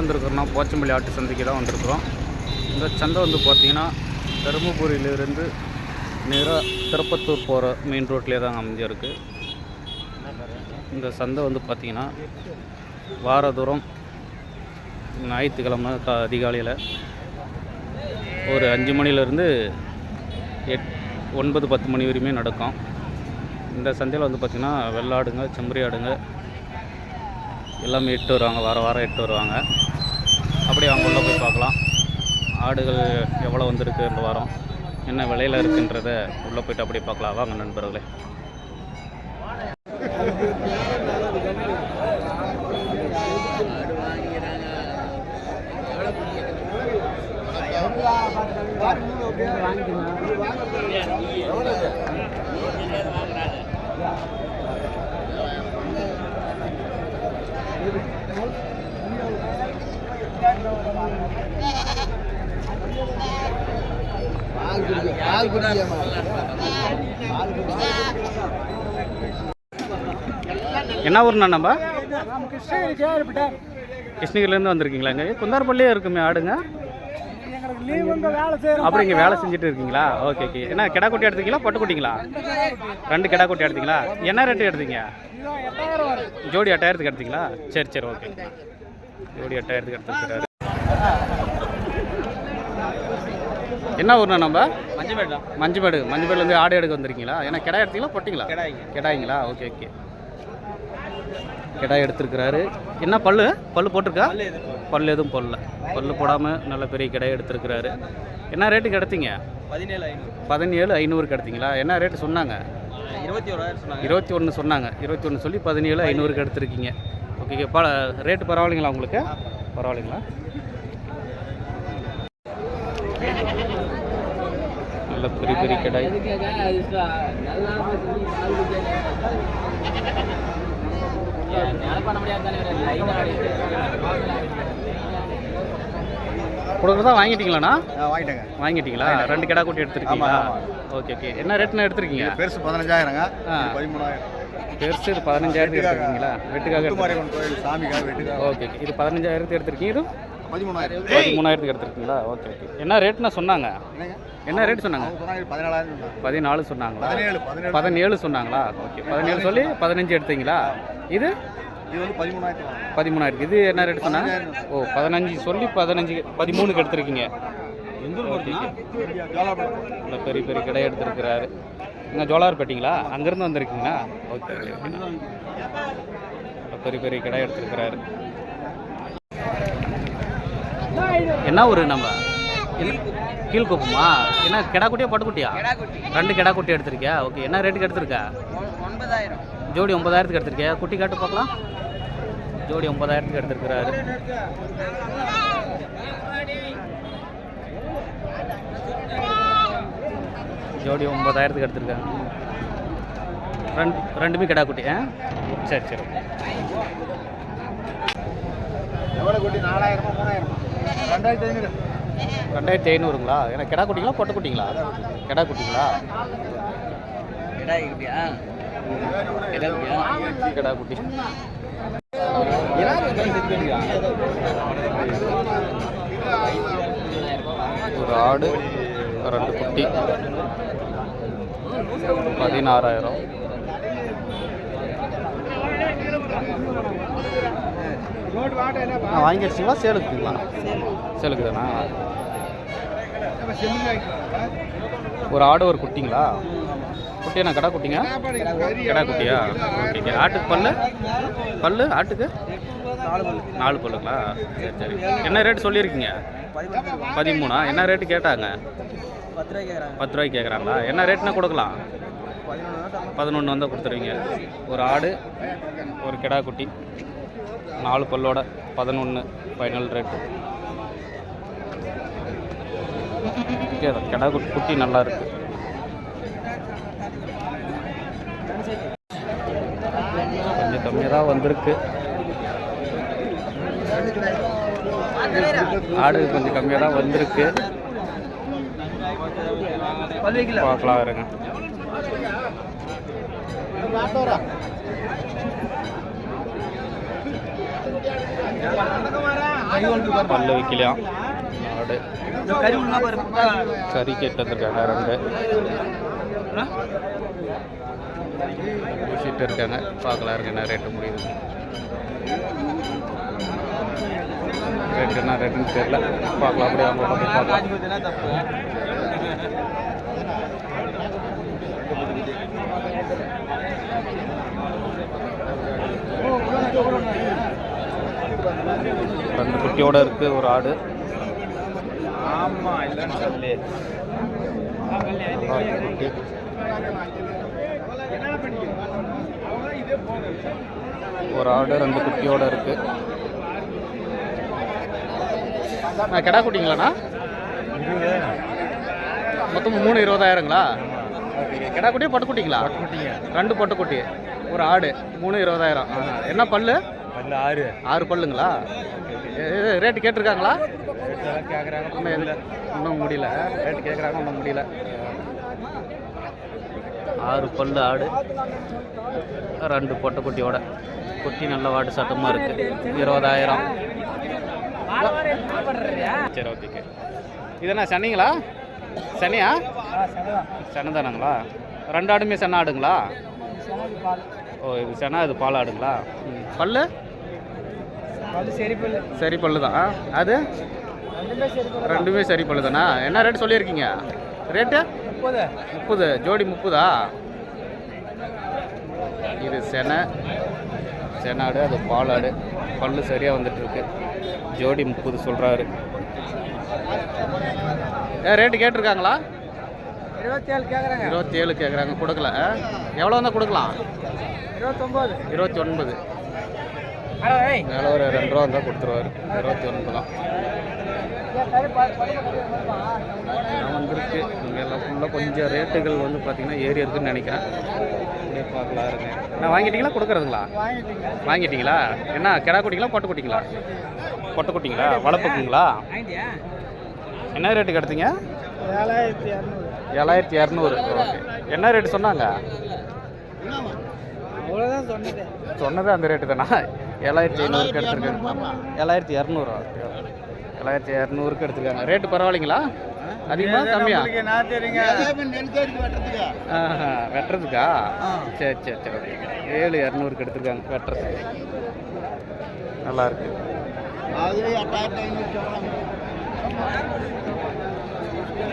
வந்திருக்கிறோம்னா போச்சம்பள்ளி ஆட்டு சந்தைக்கு தான் வந்திருக்கிறோம். இந்த சந்தை வந்து பார்த்திங்கன்னா தருமபுரியிலேருந்து நேராக திருப்பத்தூர் போகிற மெயின் ரோட்லேயே தான் அமைஞ்சிருக்கு. இந்த சந்தை வந்து பார்த்திங்கன்னா வாரதூரம் ஞாயிற்றுக்கிழமை கா அதிகாலையில் ஒரு அஞ்சு மணிலேருந்து எட் ஒன்பது பத்து மணி வரையுமே நடக்கும். இந்த சந்தையில் வந்து பார்த்திங்கன்னா வெள்ளாடுங்க செம்பரி ஆடுங்க எல்லாமே எட்டு வருவாங்க வாரம் வாரம் எட்டு வருவாங்க. அப்படியே அவங்க உள்ளே போய் பார்க்கலாம். ஆடுகள் எவ்வளோ வந்திருக்கு இந்த வாரம்? என்ன விலையில் இருக்குன்றத உள்ளே போயிட்டு அப்படியே பார்க்கலாம். வாங்க நண்பர்களே. என்ன ஊர்ண்ணா நம்ம? கிருஷ்ணகிரிலேருந்து வந்திருக்கீங்களா இங்கே? குந்தாரப்பள்ளியே இருக்குமே ஆடுங்க. அப்படி இங்கே வேலை செஞ்சுட்டு இருக்கீங்களா? ஓகே ஓகே என்ன கிடா குட்டி எடுத்தீங்களா பட்டு குட்டிங்களா? ரெண்டு கிடா குட்டி எடுத்தீங்களா? என்ன ரேட்டு எடுத்தீங்க? ஜோடி எட்டாயிரத்துக்கு எடுத்தீங்களா? சரி சரி ஓகே ஜோடி எட்டாயிரத்துக்கு எடுத்துருக்காரு என்ன ஊர்ண்ணா நம்ம? மஞ்சப்பேட்டா மஞ்சுமேடு. மஞ்சுமேடுலேருந்து ஆடு எடுக்க வந்திருக்கீங்களா? ஏன்னா கிடா எடுத்தீங்களா பொட்டிங்களா? கிடாய்ங்க. கிடாய்ங்களா? Okay okay. கிடா எடுத்திருக்கிறாரு. என்ன பல்லு? பல்லு போட்டிருக்கா? பல்லு எதுவும் போடல. பல்லு போடாமல் நல்ல பெரிய கிடாய் எடுத்திருக்கிறாரு. என்ன ரேட்டுக்கு எடுத்தீங்க? பதினேழு ஐநூறு. பதினேழு ஐநூறுக்கு எடுத்தீங்களா? என்ன ரேட்டு சொன்னாங்க? இருபத்தி ஓராயிரம் சொன்னாங்க. இருபத்தி ஒன்று சொன்னாங்க. இருபத்தி ஒன்று சொல்லி பதினேழு ஐநூறுக்கு எடுத்திருக்கீங்க. ஓகே ப ரேட்டு பரவாயில்லைங்களா உங்களுக்கு? பரவாயில்லைங்களா? நல்ல பெரிய பெரிய கிடாய். கொடுக்குறதா வாங்கிட்டீங்களாண்ணா? வாங்கிட்டேங்க. வாங்கிட்டீங்களா? ரெண்டு கிடா கூட்டி எடுத்துருக்கீங்களா? Okay okay. என்ன ரேட்னா எடுத்திருக்கீங்க? பெருசு பதினஞ்சாயிரங்க. பதிமூணாயிரம். பெருசு இது பதினஞ்சாயிரத்துக்கு எடுத்துருக்கீங்களா? வெட்டுக்காக கோயில் சாமிக்காக வெட்டுக்காக. ஓகே இது பதினஞ்சாயிரத்துக்கு எடுத்திருக்கீங்க இது? பதிமூணாயிரம். பதிமூணாயிரத்துக்கு எடுத்திருக்கீங்களா? Okay okay. என்ன ரேட்னா சொன்னாங்க? என்ன ரேட் சொன்னாங்க? பதினாலாயிரம் பதினாலு சொன்னாங்களா? பதினேழு சொன்னாங்களா? ஓகே. பதினேழு சொல்லி பதினஞ்சு எடுத்தீங்களா? இது? இது வந்து பதிமூணாயிரத்து வாங்க பதிமூணாயிரத்து இது என்ன ரேட் சொன்னாங்க? ஓ பதினஞ்சு சொல்லி பதினஞ்சு பதிமூணுக்கு எடுத்திருக்கீங்க. பெரிய பெரிய கடை எடுத்திருக்கிறாரு. இங்கே ஜோலார்பேட்டிங்களா? அங்கேருந்து வந்திருக்கீங்களா? ஓகே. ஓகே. பெரிய பெரிய கடை எடுத்திருக்கிறாரு. என்ன ஊர் நம்ம? கீழ்குப்பமா? என்ன கிடா குட்டியா பட்டுக்குட்டியா ரெண்டு கிடா குட்டி எடுத்திருக்கியா? ஓகே. என்ன ரேட்டுக்கு எடுத்திருக்கா? ஒன்பதாயிரம் ஜோடி ஒன்பதாயிரத்துக்கு எடுத்திருக்கியா? குட்டி காட்டு பார்க்கலாம். ஜோடி ஒன்பதாயிரத்துக்கு எடுத்திருக்கிறாரு. ஜோடி ஒன்பதாயிரத்துக்கு எடுத்திருக்காங்க. ரெண்டு ரெண்டுமே கிடா குட்டி ஆ? சரி சரி. குட்டி? ரெண்டாயிரத்தி ஐநூறு. ரெண்டாயிரத்தி ஐநூறுங்களா? ஏன்னா கிடா குட்டிங்களா பொட்டை குட்டிங்களா? கிடா குட்டிங்களா? கிடா குட்டி. ஒரு ஆடு ரெண்டு குட்டி. பதினாறாயிரம். ஆ வாங்கிடுச்சிங்களா? சேலுக்குங்களா? சேலுக்கு தானா ஒரு ஆடு ஒரு குட்டிங்களா? குட்டி என்ன கடா குட்டிங்க? கடா குட்டியா? ஓகே ஆட்டுக்கு பல்லு? பல்லு ஆட்டுக்கு? நாலு பல்லுங்களா? சரி சரி. என்ன ரேட் சொல்லியிருக்கீங்க? பதிமூணா? என்ன ரேட்டு கேட்டாங்க? பத்து ரூபாய்க்கு கேட்குறாங்களா? என்ன ரேட்னா கொடுக்கலாம். பதினொன்று வந்தால் கொடுத்துருவீங்க. ஒரு ஆடு ஒரு கிடா குட்டி நாலு பல்லோட பதினொன்று ஃபைனல் ரேட்டு ஓகே கிடா குட்டி குட்டி நல்லா இருக்கு. கொஞ்சம் கம்மியாக தான் வந்திருக்கு. ஆடு கொஞ்சம் கம்மியாக தான் வந்திருக்கு. பார்க்கலாம் இருங்க. பல்லு விற்கலையாம் ஆடு கறி உண்ணா கேட்டு வந்திருக்காங்க ரெண்டு. இருக்காங்க. பார்க்கலாம் இருக்கு என்ன ரேட்டு முடியுது. ரேட்டு என்ன ரேட்டுன்னு தெரியல. பார்க்கலாம் அப்படியே அவங்க பார்க்கலாம். குட்டியோட இருக்கு ஒரு ஆடு. ஆமா இல்லைன்னு சொல்லி குட்டி. ஒரு ஆடு ரெண்டு குட்டியோட இருக்கு. ஆ, கிடா குட்டிங்களாண்ணா? மொத்தம் மூணு இருபதாயிரங்களா? கிடா குட்டி பட்டுக்குட்டிங்களா? ரெண்டு பட்டுக்குட்டி ஒரு ஆடு மூணு இருபதாயிரம். என்ன பல்லு? பல்லு ஆறு. ஆறு பல்லுங்களா? ரேட்டு கேட்டிருக்காங்களா கேட்குறாங்க இன்னும் எதுல இன்னும் முடியல. ரேட்டு கேட்குறாங்க இன்னும் முடியல. ஆறு பல்லு ஆடு ரெண்டு பொட்டை குட்டியோட. குட்டி நல்ல வாட்டு சட்டமாக இருக்கு. இருபதாயிரம். சரி ஓகே இது என்ன சனிங்களா சனியா சனை தானங்களா? ரெண்டு ஆடுமே சென்ன ஆடுங்களா? ஓ இது செனா இது பால் ஆடுங்களா? ம். பல்லு? சரி பல்லு தான் அது? ரெண்டுமே சரி பல்லு தானா என்ன ரேட் சொல்லியிருக்கீங்க? ரேட்டு முப்பது. முப்பது. ஜோடி முப்பதா? இது செனை. செனாடு அது பாலாடு. பல்லு சரியாக வந்துட்டு இருக்கு ஜோடி முப்பது சொல்கிறாரு ஏ ரேட்டு கேட்டிருக்காங்களா? இருபத்தேழு கேட்குறாங்க இருபத்தி ஏழு கேட்குறாங்க கொடுக்கல. எவ்வளோ வந்தால் கொடுக்கலாம்? இருபத்தொம்போது. இருபத்தி ஒன்பது மேலே ஒரு ரெண்டு ரூபா வந்தால் கொடுத்துருவாரு. இருபத்தி ஒன்பது தான் நான் வந்திருக்கு. இங்கே எல்லாம் ஃபுல்லாக கொஞ்சம் ரேட்டுகள் வந்து பார்த்தீங்கன்னா ஏறி இருக்குன்னு நினைக்கிறேன். அப்படியே பார்க்கலாம் இருங்க. நான் வாங்கிட்டீங்களா? கொடுக்குறதுங்களா? வாங்கிட்டீங்க வாங்கிட்டீங்களா? என்ன கிடா குட்டிங்களா பொட்டை குட்டிங்களா பொட்டை குட்டிங்களா வளர்ப்புக்குங்களா? என்ன ரேட்டுக்கு எடுத்தீங்க? ஏழாயிரத்தி இரநூறு ஏழாயிரத்தி இரநூறு ஓகே. என்ன ரேட்டு சொன்னாங்க? அவ்வளோதான் சொன்னது சொன்னது அந்த ரேட்டு தானா? ஏழாயிரத்தி ஐநூறுக்கு எடுத்துருக்காங்க. ஏழாயிரத்தி இரநூறு ஏழாயிரத்தி இரநூறுக்கு எடுத்துருக்காங்க. ரேட்டு பரவாயில்லைங்களா? அதிகமாக கம்மியா? வெட்டுறதுக்கா? சரி சரி சரி ஓகே. ஏழு இரநூறுக்கு எடுத்துருக்காங்க வெட்டுறதுக்கு. நல்லா இருக்கு.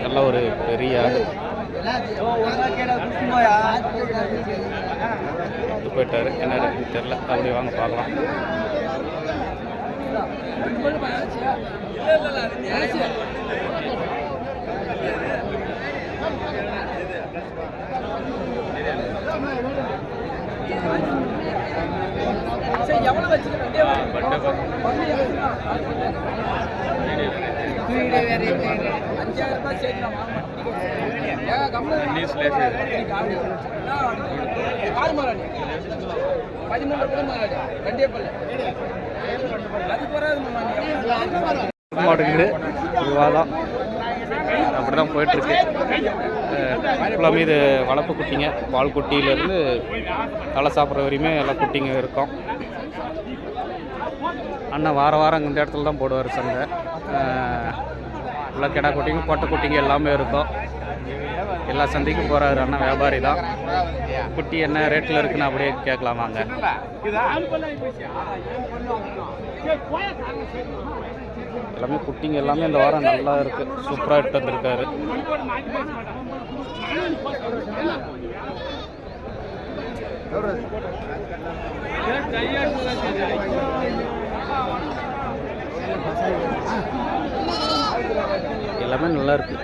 நல்ல ஒரு பெரிய ஆடு. விட்டு போயிட்டாரு. என்ன ரேட்டுன்னு தெரில அப்படி வாங்க பார்க்கலாம். மாட்டேங்குது விவாதம் அப்படி தான் போயிட்டுருக்கு ஃபுல்லாமே இது வளர்ப்பு குட்டிங்க. பால் குட்டியிலேருந்து தலை சாப்பிட்ற வரையுமே எல்லாம் குட்டிங்க இருக்கும். அண்ணன் வார வாரம் இந்த இடத்துல தான் போடுவார் சண்டை உள்ள கிடா குட்டிங்க பொட்டை குட்டிங்க எல்லாமே இருக்கும். எல்லா சந்தைக்கும் போகிறாரு அண்ணா வியாபாரி தான். குட்டி என்ன ரேட்டில் இருக்குன்னு அப்படியே கேட்கலாம் வாங்க. எல்லாமே குட்டிங்க எல்லாமே இந்த வாரம் நல்லா இருக்கு. சூப்பராக எடுத்து வந்திருக்காரு. எல்லாமே நல்லா இருக்கு.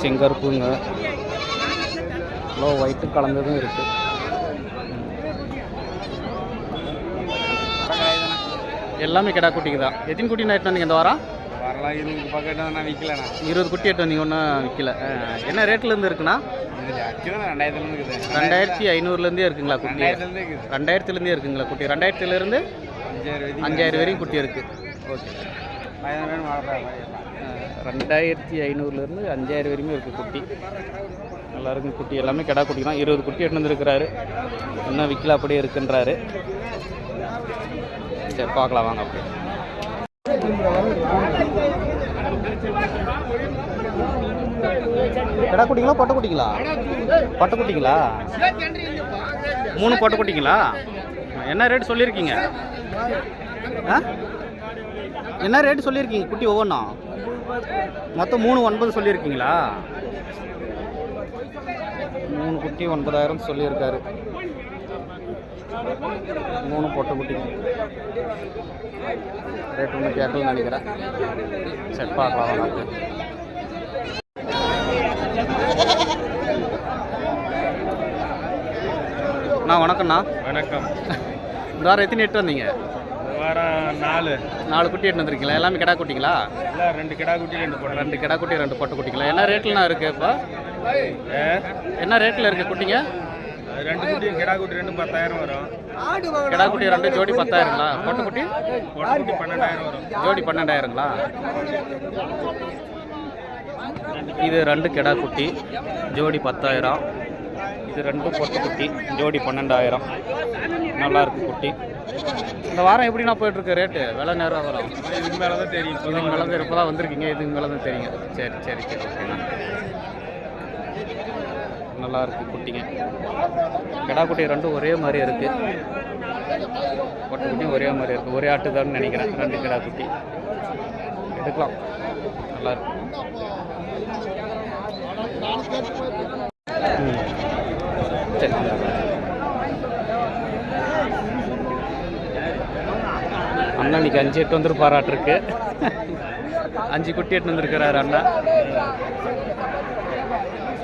செங்கருப்புங்க லோ ஒயிட்டு கலந்ததும் இருக்கு. எல்லாமே கிடா குட்டிங்க தான். எத்தனை குட்டி நைட் வந்தீங்க இந்த வாரம்? வரலாம் இருபது பக்கம் நான் விற்கலண்ணா இருபது குட்டி எட்டு வந்தீங்க ஒன்றும் விற்கல என்ன ரேட்லேருந்து இருக்குண்ணா? இருக்குது. ரெண்டாயிரத்தி ஐநூறுலேருந்தே இருக்குங்களா குட்டி? ரெண்டாயிரத்துலேருந்து இருக்குது. இருக்குங்களா குட்டி? ரெண்டாயிரத்துலேருந்து அஞ்சாயிரம் வரையும் குட்டி இருக்குது ஓகே. ரெண்டாயிரத்தி ஐநூறுலேருந்து அஞ்சாயிரம் வரையுமே இருக்குது குட்டி. எல்லாருக்கும் குட்டி. எல்லாமே கிடா குட்டி தான். இருபது குட்டி எடுத்து வந்துருக்கிறாரு. இன்னும் விற்கல அப்படியே இருக்குன்றாரு. சரி பார்க்கலாம் வாங்க அப்படி கிடா குட்டிங்களா பொட்டை குட்டிங்களா? பொட்டை குட்டிங்களா? மூணு பொட்டை குட்டிங்களா? என்ன ரேட் சொல்லியிருக்கீங்க? ஆ? என்ன ரேட் சொல்லியிருக்கீங்க குட்டி ஒவ்வொன்றும் மொத்தம் மூணு ஒன்பது சொல்லியிருக்கீங்களா? மூணு குட்டி ஒன்பதாயிரம் சொல்லியிருக்காரு. மூணு பொட்டை குட்டி. ரேட் ஒன்று கேட்கலன்னு நினைக்கிறேன். சரி பார்க்கலாம். அண்ணா வணக்கம்ண்ணா. வணக்கம். இந்த வாரம் எத்தனை எட்டு வந்தீங்க? வாரம் நாலு. நாலு குட்டி எட்டு வந்திருக்கீங்களா? எல்லாமே கிடா குட்டிங்களா? இல்லை ரெண்டு கிடா குட்டி ரெண்டு போடுறேன் ரெண்டு கிடா குட்டி ரெண்டு பொட்டை குட்டிங்களா? என்ன ரேட்லண்ணா இருக்குது இப்போ? என்ன ரேட்டில் இருக்குது குட்டிங்க? ரெண்டு குட்டி கிடா குட்டி ரெண்டு பத்தாயிரம் வரும். கிடா குட்டி ரெண்டு ஜோடி பத்தாயிரங்களா? பொட்டை குட்டி? பொட்டை குட்டி பன்னெண்டாயிரம் வரும். ஜோடி பன்னெண்டாயிரங்களா? இது ரெண்டு கிடா குட்டி ஜோடி பத்தாயிரம். இது ரெண்டு பொட்டை குட்டி ஜோடி பன்னெண்டாயிரம். நல்லா இருக்கு குட்டி. இந்த வாரம் எப்படிண்ணா போயிட்டுருக்கு ரேட்டு விலை நேரம் வரும். இதுக்கு மேலே தான் தெரியும் இதுக்கு மேலே தான் இப்போ தான் வந்திருக்கீங்க இதுக்கு மேலே தான் தெரியுங்க சரி சரி சரி ஓகேண்ணா நல்லா இருக்கு குட்டிங்க. கிடா குட்டி ரெண்டும் ஒரே மாதிரி இருக்கு. பொட்டை ஒரே மாதிரி இருக்கு. ஒரே ஆட்டுதான்னு நினைக்கிறேன். ரெண்டு கிடா குட்டி. எடுக்கலாம். நல்லா இருக்கும் சரி. அண்ணா இன்னைக்கு அஞ்சு எட்டு வந்துருப்பாராட்டிருக்கு அஞ்சு குட்டி எட்டு வந்திருக்கிறாரு அண்ணா.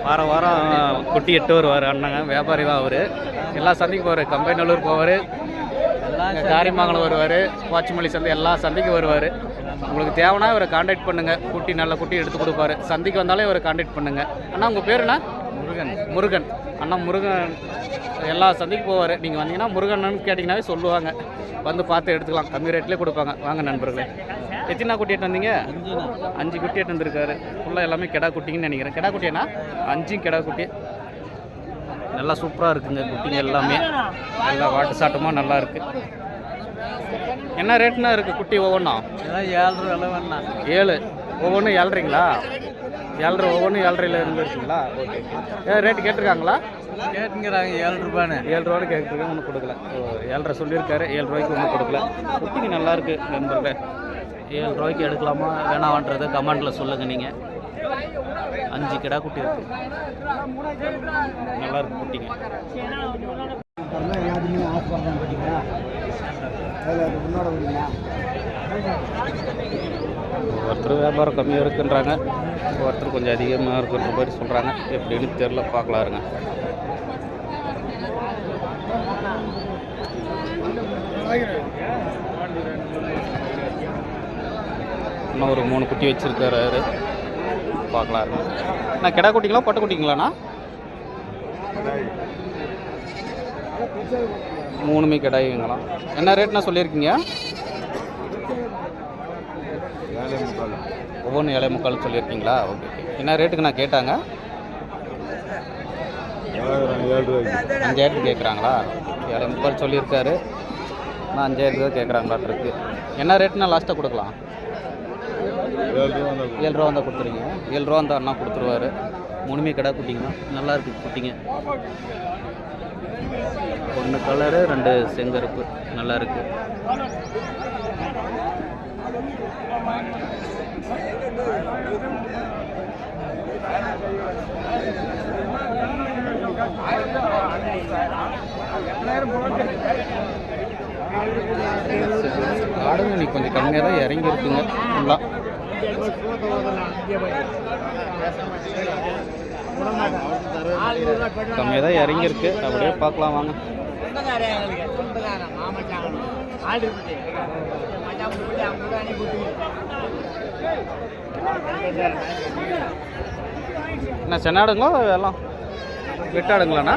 வாரம் வாரம் குட்டி எட்டு வருவார் அண்ணங்க வியாபாரி தான் அவர். எல்லா சந்தைக்கும் போவார் கம்பைநல்லூர் போவார் காரிமங்கலம் வருவார் பாச்சிமல்லி சந்தை எல்லா சந்தைக்கும் வருவார். உங்களுக்கு தேவைன்னா இவரை காண்டாக்ட் பண்ணுங்கள் குட்டி நல்ல குட்டி எடுத்து கொடுப்பாரு. சந்தைக்கு வந்தாலே இவரை காண்டாக்ட் பண்ணுங்கள் அண்ணா உங்கள் பேருண்ணா முருகன் முருகன். அண்ணா முருகன் எல்லா சந்தைக்கும் போவார். நீங்கள் வந்தீங்கன்னா முருகன்னு கேட்டிங்கனாவே சொல்லுவாங்க. வந்து பார்த்து எடுத்துக்கலாம். கம்மி ரேட்லேயே கொடுப்பாங்க. வாங்க நண்பர்களே. எத்தனை குட்டி எட்டு வந்தீங்க? அஞ்சு குட்டி எட்டு வந்திருக்காரு. ஃபுல்லாக எல்லாமே கெடா குட்டிங்கன்னு நினைக்கிறேன். கெடா குட்டினா அஞ்சும் கெடா குட்டி. நல்லா சூப்பராக இருக்குங்க குட்டிங்க எல்லாமே. நல்லா வாட்டு சாட்டமாக நல்லா இருக்கு. என்ன ரேட்னா இருக்குது குட்டி வேணா ஏழு. ஒவ்வொன்றும் ஏழ்றீங்களா ஏழ்ரை ஒவ்வொன்றும் ஏழ்ரையில் இருந்து இருக்குங்களா ஓகே ஏ ரேட்டு கேட்டிருக்காங்களா? கேட்டுங்கிறாங்க ஏழு ரூபான்னு. ஏழு ரூபான்னு கேட்டிருக்கேன் ஒன்றும் கொடுக்கல. ஓ ஏழ்ரை சொல்லியிருக்காரு ஏழு ரூபாய்க்கு ஒன்றும் கொடுக்கல. குட்டிங்க நல்லா இருக்கு நண்பர்களே. ஏழு ரூபாய்க்கு எடுக்கலாமா வேணாமான்றதை கமெண்ட்டில் சொல்லுங்கள் நீங்கள் அஞ்சு கிடா குட்டி இருக்கு. நல்லா இருக்கு குட்டிங்க. முன்னோட ஒருத்தர் வியாபாரம் கம்மியாக இருக்குன்றாங்க ஒருத்தர் கொஞ்சம் அதிகமாக இருக்குன்ற மாதிரி சொல்கிறாங்க எப்படின்னு தெரில பார்க்கலாம் இருங்க. இன்னும் ஒரு மூணு குட்டி வச்சுருக்காரு பார்க்கலாம் இருங்க. நான் கிடா குட்டிங்களா பட்டு குட்டிங்களாண்ணா? மூணுமே கிடாய்ங்களா என்ன ரேட்னா சொல்லியிருக்கீங்க? ஒவ்வொன்று ஏழை முக்கால் சொல்லியிருக்கீங்களா? ஓகே என்ன ரேட்டுக்கு நான் கேட்டாங்க? அஞ்சாயிரத்துக்கு கேட்குறாங்களா? ஏழை முக்கால் சொல்லியிருக்காரு. நான் அஞ்சாயிரத்து தான் கேட்குறாங்களாட்ருக்கு என்ன ரேட்னா லாஸ்ட்டாக கொடுக்கலாம். ஏழு ரூபா வந்தால் கொடுத்துருங்க. ஏழு ரூபா வந்தால் அண்ணா கொடுத்துருவாரு. மூணுமே கடை குட்டிங்க. நல்லா இருக்கு குட்டிங்க. ஒன்று கலரு ரெண்டு செங்கருப்பு. நல்லா இருக்குது ஆடுங்க நீ கொஞ்சம் கம்மியாக தான் இறங்கி இருக்குங்க ஃபுல்லாக கம்மியாக தான் இறங்கியிருக்கு. அப்படியே பார்க்கலாம் வாங்க. என்ன சென்னாடுங்களா எல்லாம்? விட்டாடுங்களாண்ணா?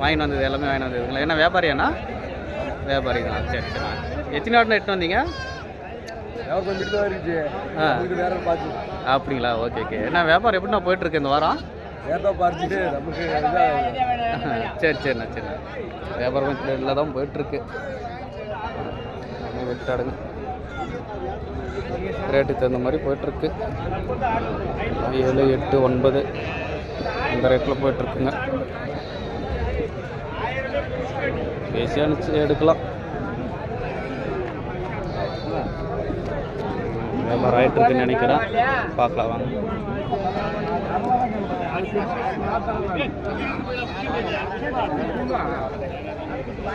வாங்கிட்டு வந்தது எல்லாமே வாங்கிட்டு வந்ததுங்களா? என்ன வியாபாரியாண்ணா? வியாபாரி தான் சரி சரி. எத்தனை ஆடுனா எட்டு வந்தீங்க? ஆ. வேற பார்த்து அப்படிங்களா? Okay okay. என்ன வியாபாரம் எப்படிண்ணா போயிட்டுருக்கு இந்த வாரம்? பார்த்துட்டு நமக்கு சரி சரிண்ணா சரிண்ணா. வியாபாரம் இல்லை தான் போயிட்டுருக்கு. விட்டாடுங்க. ரேட்டுக்கு தகுந்த மாதிரி போயிட்டுருக்கு. ஏழு எட்டு ஒன்பது அந்த ரேட்டில் போயிட்டுருக்குங்க. பேசி அனுப்பிச்சு எடுக்கலாம். வியாபாரம் ஆகிட்டு நினைக்கிறேன். பார்க்கலாம் வாங்க.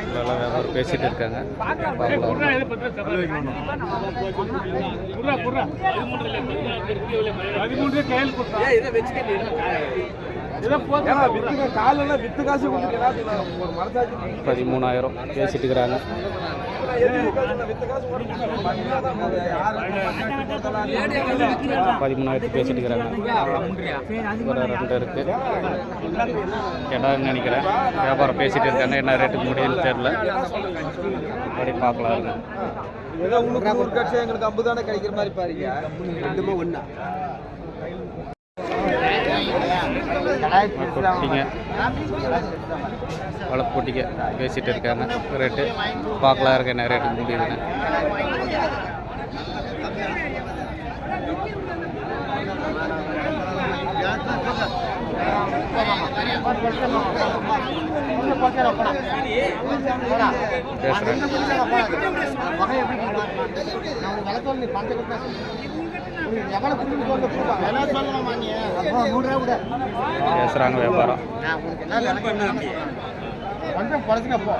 இதெல்லாம் வியாபாரம் பேசிட்டு இருக்காங்க. பதிமூணாயிரம் பேசிட்டு இருக்கிறாங்க. பதிமூணாயிரத்து பேசிட்டு இருக்கிறாங்க. ஒரு ரெண்டு இருக்கு கேட்டான்னு நினைக்கிறேன்? வியாபாரம் பேசிட்டு இருக்காங்க. என்ன ரேட்டுக்கு முடியும்னு தெரியல. அப்படி பார்க்கலாம் இருக்கு உனக்கு எங்களுக்கு அம்பு தானே கிடைக்கிற மாதிரி பாருங்க. ரெண்டுமே ஒண்ணா. கொட்டிங்க வளர்ப்பு கொட்டிங்க பேசிகிட்டு இருக்காங்க. ரேட்டு பார்க்கலாம். இருக்க. என்ன ரேட்டுக்கு முடியுதுன்னு பேசுகிறேன் பேசுறாங்க வியாபாரம். கொஞ்சம் குறைச்சுங்க போ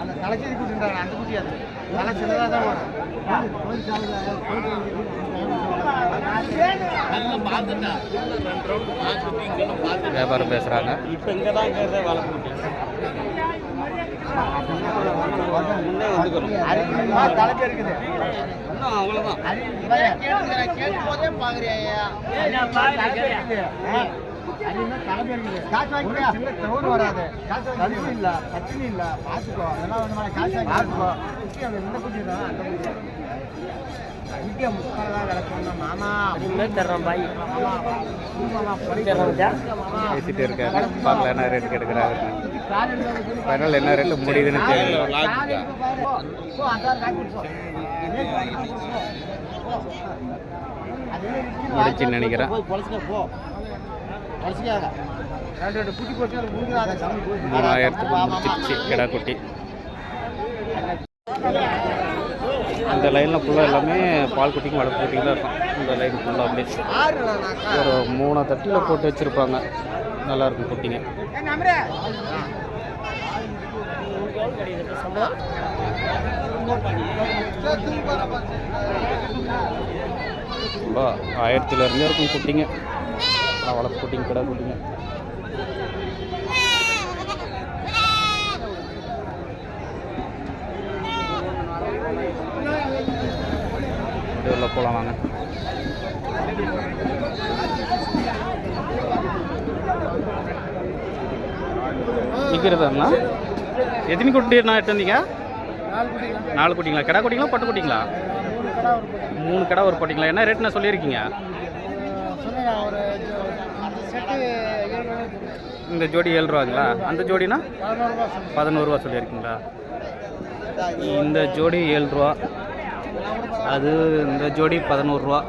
அந்த தலைச்சி குடிச்சுட்டாங்க அந்த குட்டி அது தலை சின்னதாக தான் வரும் வியாபாரம் பேசுறாங்க. இப்போ இங்கே தான் இருக்கிறதே வேலை முன்னே வந்துக்கணும் தலைக்கு இருக்குது இன்னும் அவ்வளோதான் கேட்டு போதே பாக்குறியா வராது. இல்ல இல்ல. பாத்துக்கோ. அதெல்லாம் வந்து மேல காசு பாத்துக்கோ. குட்டி அந்த இந்த குட்டி தான் பேசிட்டு இருக்காங்க பார்க்கலாம் என்ன ரேட்டுக்கு எடுக்கிறாங்க ஃபைனல் என்ன ரேட்டு முடியுதுன்னு தெரியல. முடிச்சுன்னு நினைக்கிறேன். மூணாயிரத்துக்கு முடிச்சிருச்சு கிடா குட்டி. இந்த லைனில் ஃபுல்லாக எல்லாமே பால் குட்டிக்கும் வளர்ப்பு குட்டிக்கும் தான் இருக்கும். இந்த லைன் ஃபுல்லாக அப்படியே ஒரு மூணு தட்டில் போட்டு வச்சுருப்பாங்க. நல்லாயிருக்கும் குட்டிங்க ரொம்ப ஆயிரத்துலேருந்தே இருக்கும் குட்டிங்க நான் வளர்ப்பு குட்டிங்க கிடா குட்டிங்க அப்படியே உள்ள போகலாம் வாங்க. நிற்கிறதாண்ணா எத்தனை குட்டிண்ணா எடுத்து வந்தீங்க? நாலு குட்டிங்களா? கிடா குட்டிங்களா பட்டு குட்டிங்களா? மூணு கடை ஒரு போட்டிங்களா? என்ன ரேட்னா சொல்லியிருக்கீங்க? இந்த ஜோடி ஏழு ரூபாங்களா? அந்த ஜோடினா? பதினோருபா பதினோரு ரூபா சொல்லியிருக்கீங்களா? இந்த ஜோடி ஏழு ரூபா. அது இந்த ஜோடி பதினோரு ரூபா.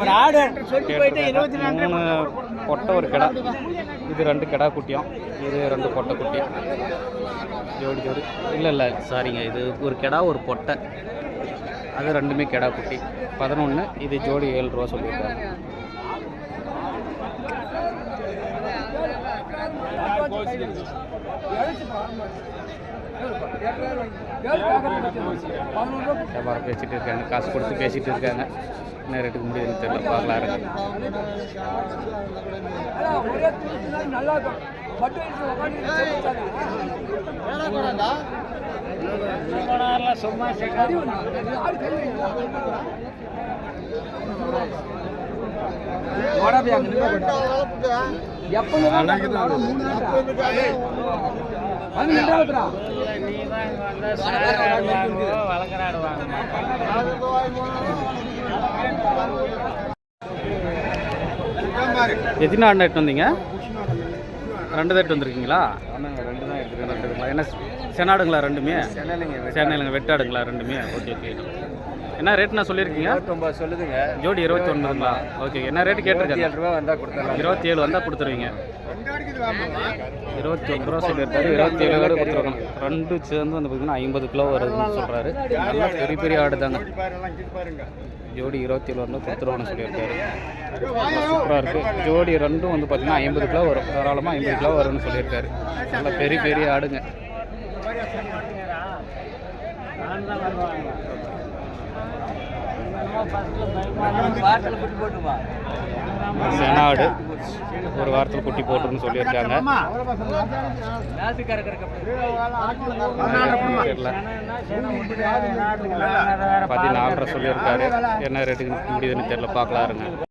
ஒரு ஆடு மூணு பொட்டை ஒரு கிடா. இது ரெண்டு கிடா குட்டியும். இது ரெண்டு பொட்டை குட்டி. ஜோடி ஜோடி. இல்லை இல்லை சாரிங்க இது ஒரு கிடா ஒரு பொட்டை. அது ரெண்டுமே கிடா குட்டி. பதினொன்று இது ஜோடி ஏழு ரூபா சொல்லியிருக்காங்க வியாபாரம் பேசிட்டு இருக்காங்க காசு கொடுத்து பேசிட்டு இருக்காங்க. என்ன ரேட்டுக்கு முடியுதுன்னு தெரியல பார்க்கலாம் இருங்க சும்மா எத்தனை ஆண்டு எடுத்து வந்தீங்க? ரெண்டு தான் எடுத்து வந்திருக்கீங்களா? ரெண்டு தான் எடுத்துருக்கேன் ரெண்டு என்ன செனாடுங்களா ரெண்டுமே? சென்னையிலங்க சென்னையிலங்க வெட்டாடுங்களா ரெண்டுமே? Okay okay. என்ன ரேட் நான் சொல்லியிருக்கீங்க? இருபத்தொம்பது சொல்லுதுங்க. ஜோடி இருபத்தி ஒன்பதுங்களா ஓகே என்ன ரேட் கேட்டிருக்காங்க? ஏழு ரூபா வந்தால் கொடுத்துடலாம். இருபத்தி ஏழு வந்தால் கொடுத்துருவீங்க. இருபத்தி ஒன்பது ரூபா சொல்லியிருக்காரு. இருபத்தி ஏழு கார்டு கொடுத்துருக்கணும். ரெண்டு சேர்ந்து வந்து பார்த்தீங்கன்னா ஐம்பது கிலோ வருதுன்னு சொல்கிறாரு நல்லா பெரிய பெரிய ஆடு தாங்க. ஜோடி இருபத்தி ஏழு வந்து கொடுத்துருவோன்னு சொல்லியிருக்காரு. சூப்பராக இருக்குது ஜோடி ரெண்டும் வந்து பார்த்தீங்கன்னா ஐம்பது கிலோ வரும். தாராளமாக ஐம்பது கிலோ வரும்னு சொல்லியிருக்காரு. நல்லா பெரிய பெரிய ஆடுங்க. செனாடு. ஒரு வாரத்தில் குட்டி போட்டுருன்னு சொல்லியிருக்காங்க. தெரியல. பதினாலரை சொல்லியிருக்காரு. என்ன ரேட்டுக்கு முடியுதுன்னு தெரியல. பார்க்கலாம் இருங்க